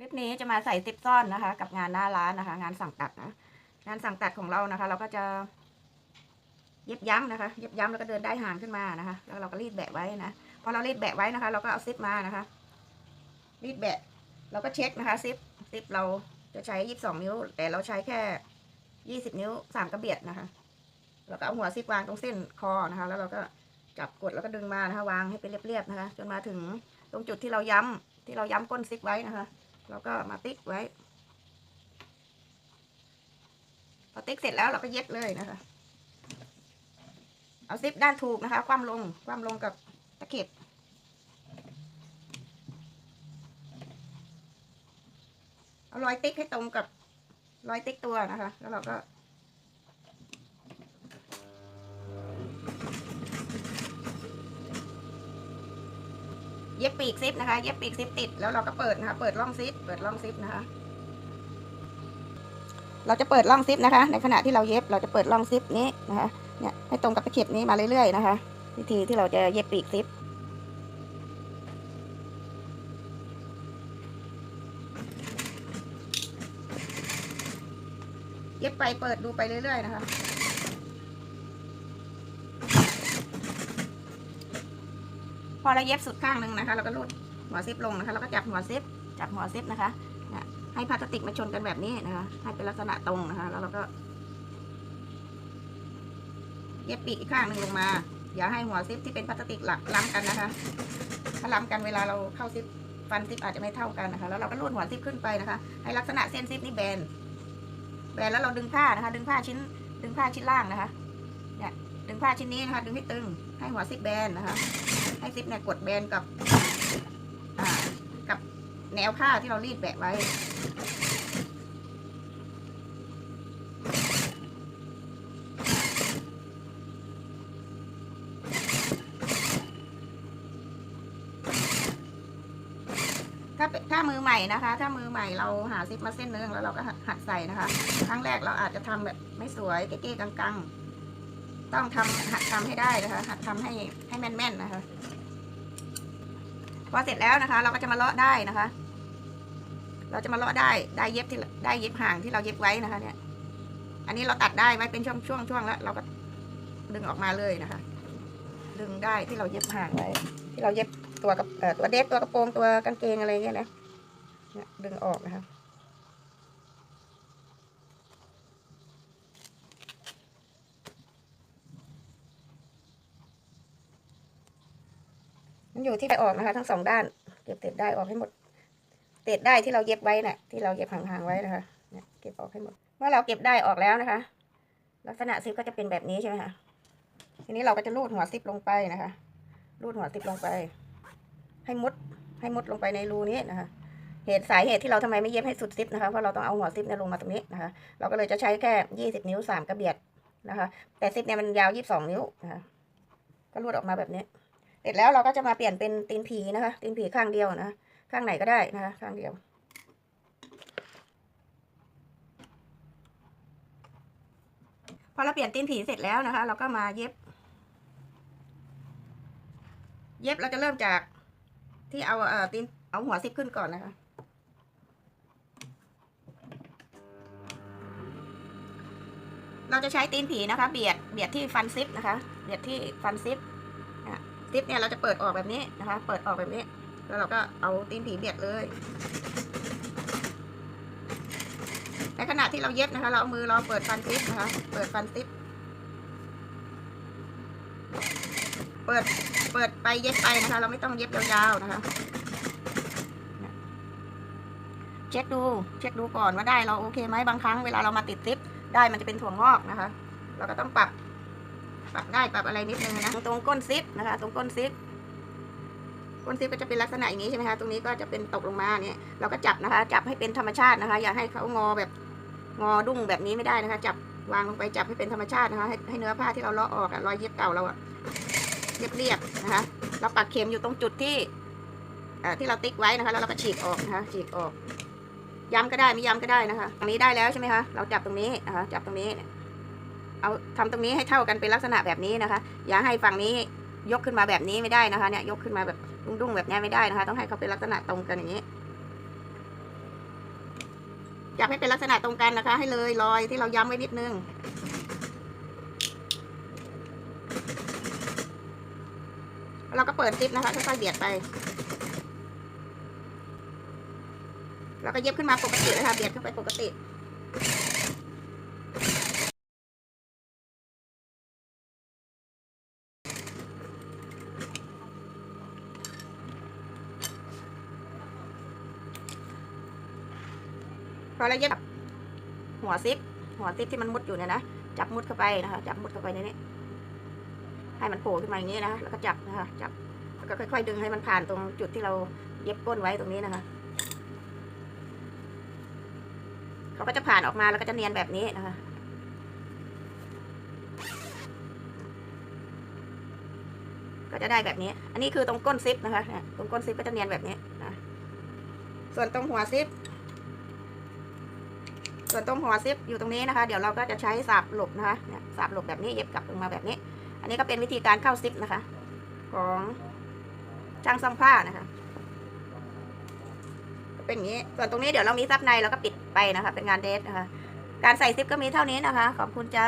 คลิปนี้จะมาใส่ซิปซ่อนนะคะ กับงานหน้าร้านนะคะ งานสั่งตัดนะงานสั่งตัดของเรานะคะ เราก็จะเย็บย้ำนะคะ เย็บย้ำแล้วก็เดินได้ห่างขึ้นมานะคะ แล้วเราก็รีดแบะไว้นะพอเรารีดแบะไว้นะคะ เราก็เอาซิปมานะคะ รีดแบะ เราก็เช็คนะคะซิปซิปเราจะใช้ยี่สิบสองนิ้ว แต่เราใช้แค่ยี่สิบนิ้วสามกระเบียดนะคะแล้วก็เอาหัวซิปวางตรงเส้นคอนะคะ แล้วเราก็จับกดแล้วก็ดึงมานะคะ วางให้เป็นเรียบๆนะคะ จนมาถึงตรงจุดที่เราย้ำที่เราย้ำก้นซิปไว้นะคะ เราก็มาติ๊กไว้ พอติ๊กเสร็จแล้วเราก็เย็บเลยนะคะ เอาซิปด้านถูกนะคะ ความลงความลงกับตะเข็บเอารอยติ๊กให้ตรงกับรอยติ๊กตัวนะคะ แล้วเราก็ เย็บปีกซิปนะคะ เย็บปีกซิปติด แล้วเราก็เปิดนะคะ เปิดร่องซิป เปิดร่องซิปนะคะ เราจะเปิดร่องซิปนะคะ ในขณะที่เราเย็บ เราจะเปิดร่องซิปนี้นะคะ เนี่ย ให้ตรงกับตะเข็บนี้มาเรื่อยๆนะคะ วิธีที่เราจะเย็บปีกซิปเย็บไปเปิดดูไปเรื่อยๆนะคะ อเราเย็บสุดข้างหนึ่งนะคะ เราก็รูดหัวซิปลงนะคะแล้วก็จับหัวซิปจับหัวซิปนะคะนี่ให้พลาสติกมาชนกันแบบนี้นะคะ ให้เป็นลักษณะตรงนะคะ แล้วเราก็ เย็บปีกอีกข้างหนึ่งลงมา อย่าให้หัวซิปที่เป็นพลาสติกหลักล้ำกันนะคะ ถ้าล้ำกันเวลาเราเข้าซิปฟันซิปอาจจะไม่เท่ากันนะคะ แล้วเราก็รูดหัวซิปขึ้นไปนะคะ ให้ลักษณะเส้นซิปนี่แบน แบนแล้วเราดึงผ้านะคะ ดึงผ้าชิ้น ดึงผ้าชิ้นล่างนะคะ เนี่ย ดึงผ้าชิ้นนี้นะคะ ดึงให้ตึง ให้หัวซิปแบนนะคะ ให้ซิปเนี่ยกดแบนกับกับแนวผ้าที่เรารีดแบะไว้ถ้าเป็นถ้ามือใหม่นะคะ ถ้ามือใหม่เราหาซิปมาเส้นนึงแล้วเราก็หัดใส่นะคะ ครั้งแรกเราอาจจะทำแบบไม่สวยเก๊ๆกังๆ ต้องทำหัดทำให้ได้นะคะ หัดทำให้ให้แม่นๆนะคะ พอเสร็จแล้วนะคะ เราก็จะมาเลาะได้นะคะ เราจะมาเลาะได้ได้เย็บที่ได้เย็บห่างที่เราเย็บไว้นะคะ เนี่ย อันนี้เราตัดได้ไว้เป็นช่วงช่วงช่วงแล้วเราก็ดึงออกมาเลยนะคะ ดึงได้ที่เราเย็บห่างไว้ ที่เราเย็บตัวกับตัวเดฟตัวกระโปรงตัวกางเกงอะไรเงี้ยนะเนี่ยดึงออกนะคะ มันอยู่ที่ไปออกนะคะ ทั้งสองด้านเก็บเศษได้ออกให้หมดเศษได้ที่เราเย็บไว้น่ะ ที่เราเย็บห่างๆไว้นะคะเนี่ยเก็บออกให้หมด เมื่อเราเก็บได้ออกแล้วนะคะ ลักษณะซิปก็จะเป็นแบบนี้ใช่ไหมคะทีนี้เราก็จะลูดหัวซิปลงไปนะคะลูดหัวซิปลงไป ให้มุดให้มุดลงไปในรูนี้นะคะเหตุสาเหตุที่เราทำไมไม่เย็บให้สุดซิปนะคะเพราะเราต้องเอาหัวซิปเนี่ยลงมาตรงนี้นะคะ เราก็เลยจะใช้แค่ยี่สิบนิ้วสามกระเบียดนะคะ แต่ซิปเนี่ยมันยาวยี่สิบสองนิ้วนะคะก็รูดออกมาแบบนี้ ร็จแล้วเราก็จะมาเปลี่ยนเป็นตีนผีนะคะ ตีนผีข้างเดียวนะ ข้างไหนก็ได้นะคะ ข้างเดียว พอเราเปลี่ยนตีนผีเสร็จแล้วนะคะ เราก็มาเย็บ เย็บเราจะเริ่มจากที่เอาเอ่อตีนเอาหัวซิปขึ้นก่อนนะคะเราจะใช้ตีนผีนะคะ เบียดเบียดที่ฟันซิปนะคะ เบียดที่ฟันซิป ซิปเนี่ยเราจะเปิดออกแบบนี้นะคะ เปิดออกแบบนี้ แล้วเราก็เอาตีนผีเบียดเลยในขณะที่เราเย็บนะคะ เราเอามือเราเปิดฟันซิปนะคะ เปิดฟันซิปเปิดเปิดไปเย็บไปนะคะ เราไม่ต้องเย็บยาวๆนะคะเช็คดูเช็คดูก่อนว่าได้เราโอเคไหมบางครั้งเวลาเรามาติดซิปได้มันจะเป็นถั่วงอกนะคะ เราก็ต้องปรับ ปรับได้ปรับอะไรนิดนึงนะตรงก้นซิปนะคะ ตรงก้นซิปก้นซิปก็จะเป็นลักษณะอย่างนี้ใช่ไหมคะตรงนี้ก็จะเป็นตกลงมาเนี่ยเราก็จับนะคะ จับให้เป็นธรรมชาตินะคะ อย่าให้เขางอแบบงอดุ้งแบบนี้ไม่ได้นะคะ จับวางลงไปจับให้เป็นธรรมชาตินะคะ ให้ให้เนื้อผ้าที่เราเลาะออกอะรอยเย็บเก่าเราอะเรียบๆนะคะ เราปักเข็มอยู่ตรงจุดที่ที่เราติ๊กไว้นะคะ แล้วเราก็ฉีกออกนะคะฉีกออกย้ำก็ได้ไม่ย้ำก็ได้นะคะตรงนี้ได้แล้วใช่ไหมคะเราจับตรงนี้นะคะจับตรงนี้ เอาทำตรงนี้ให้เท่ากันเป็นลักษณะแบบนี้นะคะ อย่าให้ฝั่งนี้ยกขึ้นมาแบบนี้ไม่ได้นะคะ เนี่ยยกขึ้นมาแบบดุ้งๆแบบนี้ไม่ได้นะคะ ต้องให้เขาเป็นลักษณะตรงกันอย่างนี้จับให้เป็นลักษณะตรงกันนะคะ ให้เลยรอยที่เราย้ำไว้นิดนึง เราก็เปิดซิปนะคะค่อยๆเบียดไปแล้วก็เย็บขึ้นมาปกติเลยค่ะเบียดเข้าไปปกติ พอเราเย็บหัวซิปหัวซิปที่มันมุดอยู่เนี่ยนะจับมุดเข้าไปนะคะ จับมุดเข้าไปในนี้ให้มันโผล่ขึ้นมาอย่างนี้นะคะแล้วก็จับนะคะจับแล้วก็ค่อยๆดึงให้มันผ่านตรงจุดที่เราเย็บก้นไว้ตรงนี้นะคะเขาก็จะผ่านออกมาแล้วก็จะเนียนแบบนี้นะคะก็จะได้แบบนี้ อันนี้คือตรงก้นซิปนะคะ ตรงก้นซิปก็จะเนียนแบบนี้นะ ส่วนตรงหัวซิป ส่วนตรงหัวซิปอยู่ตรงนี้นะคะ เดี๋ยวเราก็จะใช้สาบหลบนะคะเนี่ยสาบหลบแบบนี้เย็บกลับลงมาแบบนี้ อันนี้ก็เป็นวิธีการเข้าซิปนะคะ ของช่างซ่อมผ้านะคะเป็นอย่างนี้ ส่วนตรงนี้เดี๋ยวเรามีซับในเราก็ปิดไปนะคะ เป็นงานเดทนะคะ การใส่ซิปก็มีเท่านี้นะคะ ขอบคุณจ้า